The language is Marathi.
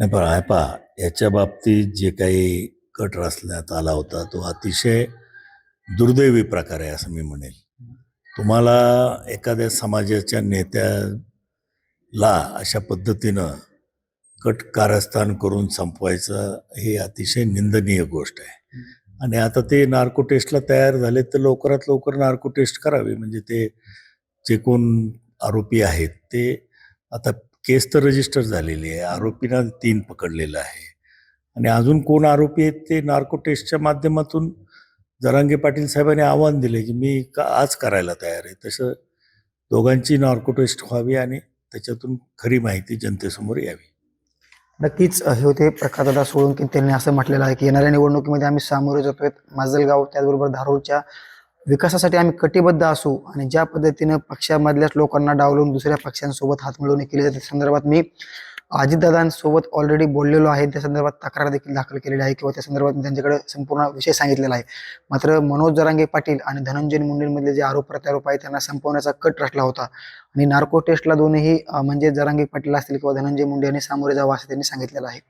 नाही पण आहे पहा याच्या बाबतीत जे काही कट रचण्यात आला होता तो अतिशय दुर्दैवी प्रकार आहे असं मी म्हणेल. तुम्हाला एखाद्या समाजाच्या नेत्याला अशा पद्धतीनं कट कारस्थान करून संपवायचं हे अतिशय निंदनीय गोष्ट आहे. आणि आता ते नार्को टेस्टला तयार झाले तर लवकरात लवकर नार्को टेस्ट करावी. म्हणजे ते जे कोण आरोपी आहेत ते आता केस तर रजिस्टर झालेली आहे. आरोपींना तीन पकडलेलं आहे. आणि अजून कोण आरोपी आहेत ते नार्को टेस्टच्या माध्यमातून जरांगे पाटील साहेबांनी आव्हान दिले की मी का आज करायला तयार आहे. तसं दोघांची नार्को टेस्ट व्हावी आणि त्याच्यातून खरी माहिती जनतेसमोर यावी. नक्कीच हे होते प्रकाशदादा सोळंकी त्यांनी असं म्हटलेलं आहे की येणाऱ्या निवडणुकीमध्ये आम्ही सामोरे जातोय माजलगाव त्याचबरोबर धारूरच्या विकासासाठी आम्ही कटिबद्ध असू आणि ज्या पद्धतीनं पक्षामधल्याच लोकांना डावलून दुसऱ्या पक्षांसोबत हातमिळवणी केली जाते संदर्भात मी अजितदादांसोबत ऑलरेडी बोललेलो आहे. त्या संदर्भात तक्रार देखील दाखल केलेली आहे किंवा त्या संदर्भात मी त्यांच्याकडे संपूर्ण विषय सांगितलेला आहे. मात्र मनोज जरांगे पाटील आणि धनंजय मुंडेंमधले जे आरोप प्रत्यारोप आहे त्यांना संपवण्याचा कट रचला होता. आणि नार्को टेस्टला दोन्ही म्हणजे जरांगे पाटील असतील किंवा धनंजय मुंडे यांनी सामोरे जावं असं त्यांनी सांगितलेलं आहे.